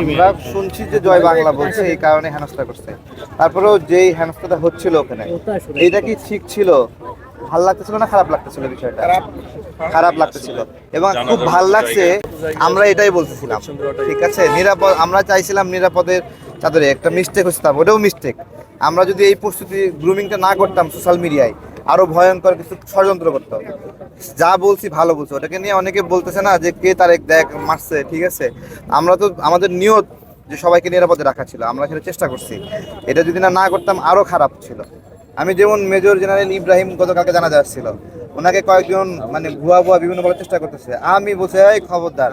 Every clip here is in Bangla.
আমরা শুনছি যে জয় বাংলা বলছে, এই কারণে হেনস্থা করছে। তারপরেও যেই হেনস্থাটা হচ্ছিল ওখানে, এইটা কি ঠিক ছিল? ভালো লাগতেছিল না খারাপ লাগতেছিল বিষয়টা? খারাপ লাগতেছিল। এবং খুব ভালো লাগছে, আমরা এটাই বলতেছিলাম। ঠিক আছে? নিরাপদ, আমরা চাইছিলাম নিরাপদের চাদরে, একটা মিস্টেক হচ্ছে ওটাও মিস্টেক আমরা যদি এই প্রস্তুতি গ্রুমিংটা না করতাম সোশ্যাল মিডিয়ায় আরও ভয়ঙ্কর কিছু ষড়যন্ত্র করতে হবে। যা বলছি ভালো বলছি। ওটাকে নিয়ে অনেকে বলতেছে না যে কে তারেক দেখ মারছে, ঠিক আছে? আমরা তো আমাদের নিয়ত যে সবাইকে নিরাপদে রাখা ছিল, আমরা সেটা চেষ্টা করছি। এটা যদি না না করতাম আরও খারাপ ছিল। আমি যেমন মেজর জেনারেল ইব্রাহিম গতকালকে জানা যাচ্ছিল ওনাকে কয়েকজন মানে ভুয়া ভুয়া বিভিন্ন ভাবে চেষ্টা করতেছে। আমি বলছি, এই খবরদার,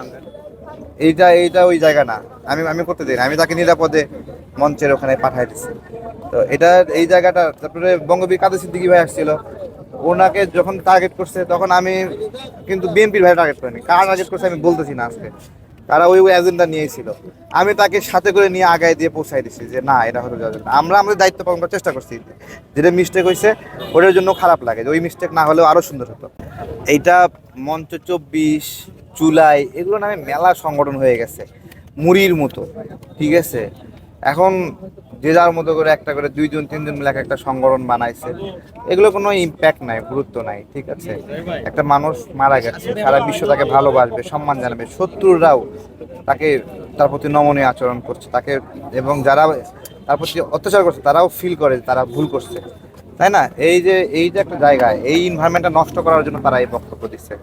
এইটা এইটা ওই জায়গা না। আমি আমি করতে দিই আমি তাকে নিরাপদে মঞ্চের ওখানে পাঠাই দিচ্ছি তো এটা এই জায়গাটা, তারপরে বঙ্গবীর কাদের সিদ্দিকি ভাই আসছিল, ওনাকে যখন টার্গেট করছে, তখন আমি কিন্তু বিএনপির ভাই টার্গেট করিনি। কার টার্গেট করছে আমি বলতেছি না আজকে। তারা ওই এজেন্ডা নিয়েছিল আমি তাকে সাথে করে নিয়ে আগায় দিয়ে পৌঁছাই দিচ্ছি যে, না, এটা হতে যাবে আমরা আমাদের দায়িত্ব পালন করার চেষ্টা করছি। যেটা মিস্টেক হয়েছে ওটার জন্য খারাপ লাগে। যে ওই মিস্টেক না হলেও আরও সুন্দর হতো। এইটা মঞ্চ চব্বিশ, চুলাই, এগুলো নামে মেলা সংগঠন হয়ে গেছে। মুড়ির মতো। ঠিক আছে? এখন যে যার মতো করে একটা করে দুইজন তিনজন মিলে একটা সংগঠন বানাইছে। এগুলো কোনো ইম্প্যাক্ট নাই, গুরুত্ব নাই, ঠিক আছে? একটা মানুষ মারা গেছে, সারা বিশ্ব তাকে ভালোবাসবে, সম্মান জানাবে, শত্রুরাও তাকে তার প্রতি নমনীয় আচরণ করছে, তাকে এবং যারা তার প্রতি অত্যাচার করছে, তারাও ফিল করে তারা ভুল করছে, তাই না? এই যে এই যে একটা জায়গা, এই এনভায়রনমেন্টটা নষ্ট করার জন্য তারা এই বক্তব্য দিচ্ছে।